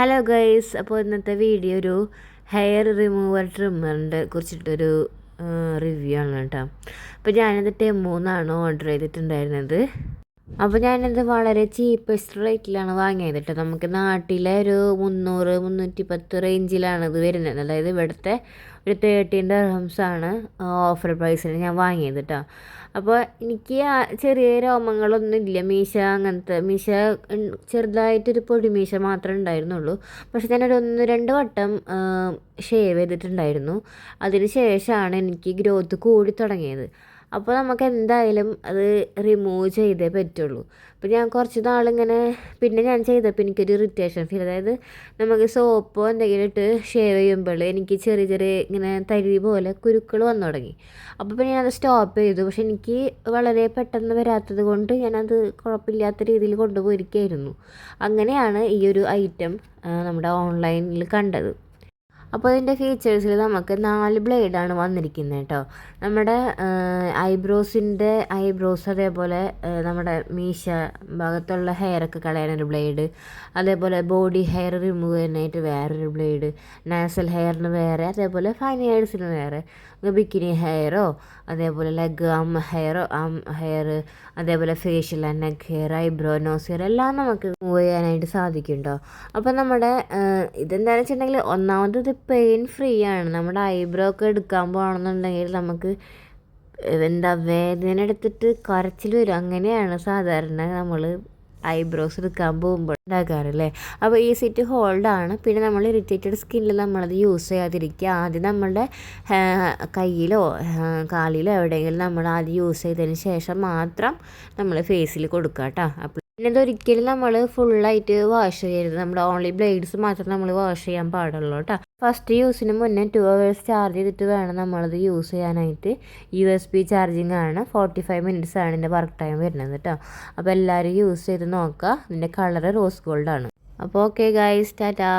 Hello guys അപ്പോൾ ഇന്നത്തെ video ഒരു ഹെയർ റിമൂവർ ട്രിമ്മറിന്റെ കുറിച്ചിട്ടൊരു റിവ്യൂ ആണ് കേട്ടോ. അപ്പോൾ ഞാനത് ടെമോന്നാണ് ഓർഡർ ചെയ്തിട്ടുണ്ടായിരുന്നത്. അപ്പോൾ ഞാനത് വളരെ ചീപ്പസ്റ്റ് റേറ്റിലാണ് വാങ്ങിയത് കേട്ടോ നമുക്ക് നാട്ടിലെ ഒരു മുന്നൂറ് മുന്നൂറ്റി പത്ത് റേഞ്ചിലാണ് ഇത് വരുന്നത്. അതായത് ഇവിടുത്തെ ഒരു തേർട്ടീൻ ആണ് ഓഫർ പ്രൈസിന് ഞാൻ വാങ്ങിയത് കേട്ടോ അപ്പോൾ എനിക്ക് ചെറിയ രോമങ്ങളൊന്നും ഇല്ല. മീശ അങ്ങനത്തെ മീശ ചെറുതായിട്ടൊരു പൊടിമീശ മാത്രമേ ഉണ്ടായിരുന്നുള്ളൂ. പക്ഷെ ഞാനൊരു ഒന്ന് രണ്ട് വട്ടം ഷേവ് ചെയ്തിട്ടുണ്ടായിരുന്നു. അതിന് ശേഷമാണ് എനിക്ക് ഗ്രോത്ത് കൂടി തുടങ്ങിയത്. അപ്പോൾ നമുക്ക് എന്തായാലും അത് റിമൂവ് ചെയ്തേ പറ്റുള്ളൂ. അപ്പോൾ ഞാൻ കുറച്ച് നാളിങ്ങനെ പിന്നെ ഞാൻ ചെയ്തപ്പോൾ എനിക്കൊരു ഇറിറ്റേഷൻ ഫീൽ അതായത് നമുക്ക് സോപ്പോ എന്തെങ്കിലും ഇട്ട് ഷേവ് ചെയ്യുമ്പോൾ എനിക്ക് ചെറിയ ചെറിയ ഇങ്ങനെ തരി പോലെ കുരുക്കൾ വന്നു തുടങ്ങി. അപ്പോൾ പിന്നെ ഞാനത് സ്റ്റോപ്പ് ചെയ്തു. പക്ഷെ എനിക്ക് വളരെ പെട്ടെന്ന് വരാത്തത് കൊണ്ട് ഞാനത് കുഴപ്പമില്ലാത്ത രീതിയിൽ കൊണ്ടുപോയിരിക്കുകയായിരുന്നു. അങ്ങനെയാണ് ഈ ഒരു ഐറ്റം നമ്മുടെ ഓൺലൈനിൽ കണ്ടത്. അപ്പോൾ ഇതിന്റെ ഫീച്ചേഴ്സിൽ നമുക്ക് നാല് ബ്ലേഡാണ് വന്നിരിക്കുന്നത് കേട്ടോ നമ്മുടെ ഐബ്രോസിന്റെ ഐബ്രോസ് അതേപോലെ നമ്മുടെ മീശ ഭാഗത്തുള്ള ഹെയറൊക്കെ കളയാനൊരു ബ്ലേഡ് അതേപോലെ ബോഡി ഹെയർ റിമൂവ് ചെയ്യാനായിട്ട് വേറൊരു ബ്ലേഡ് നാസൽ ഹെയറിന് വേറെ അതേപോലെ ഫൈൻ ഹെയർസിന് വേറെ. ബിക്കിനി ഹെയറോ അതേപോലെ ലെഗ് ആം ഹെയറോ ആം ഹെയർ അതേപോലെ facial neck hair eyebrow nose hair എല്ലാം നമുക്ക് മൂവ് ചെയ്യാനായിട്ട് സാധിക്കും കേട്ടോ അപ്പോൾ നമ്മുടെ ഇതെന്താണെന്ന് വെച്ചിട്ടുണ്ടെങ്കിൽ ഒന്നാമത് ഇത് പെയിൻ ഫ്രീ ആണ്. നമ്മുടെ ഐബ്രോ ഒക്കെ എടുക്കാൻ പോകണമെന്നുണ്ടെങ്കിൽ നമുക്ക് എന്താ വേദന എടുത്തിട്ട് കരച്ചിൽ വരും. അങ്ങനെയാണ് സാധാരണ നമ്മൾ ഐബ്രോസ് എടുക്കാൻ പോകുമ്പോൾ ഉണ്ടാക്കാറല്ലേ അപ്പോൾ ഈ സിറ്റ് ഹോൾഡാണ് പിന്നെ നമ്മൾ ഇറിറ്റേറ്റഡ് സ്കിന്നിൽ നമ്മളത് യൂസ് ചെയ്യാതിരിക്കുക. ആദ്യം നമ്മളുടെ കയ്യിലോ കാലിലോ എവിടെയെങ്കിലും നമ്മൾ ആദ്യം യൂസ് ചെയ്തതിന് ശേഷം മാത്രം നമ്മൾ ഫേസിൽ കൊടുക്കുക കേട്ടോ അപ്പോൾ പിന്നെ ഇതൊരിക്കലും നമ്മൾ ഫുള്ളായിട്ട് വാഷ് ചെയ്യരുത്. നമ്മൾ ഓൺലി ബ്ലേഡ്സ് മാത്രം നമ്മൾ വാഷ് ചെയ്യാൻ പാടുള്ളൂ കേട്ടോ ഫസ്റ്റ് യൂസിന് മുന്നേ ടു അവേഴ്സ് ചാർജ് ചെയ്തിട്ട് വേണം നമ്മളത് യൂസ് ചെയ്യാനായിട്ട്. യു എസ് ബി ചാർജിങ് ആണ്. ഫോർട്ടി ഫൈവ് മിനിറ്റ്സ് ആണ് ഇതിന്റെ വർക്ക് ടൈം വരുന്നത് കേട്ടോ അപ്പോൾ എല്ലാവരും യൂസ് ചെയ്ത് നോക്കുക ഇതിന്റെ കളർ റോസ് ഗോൾഡാണ് അപ്പോൾ ഓക്കെ ഗൈസ് ടാറ്റാ.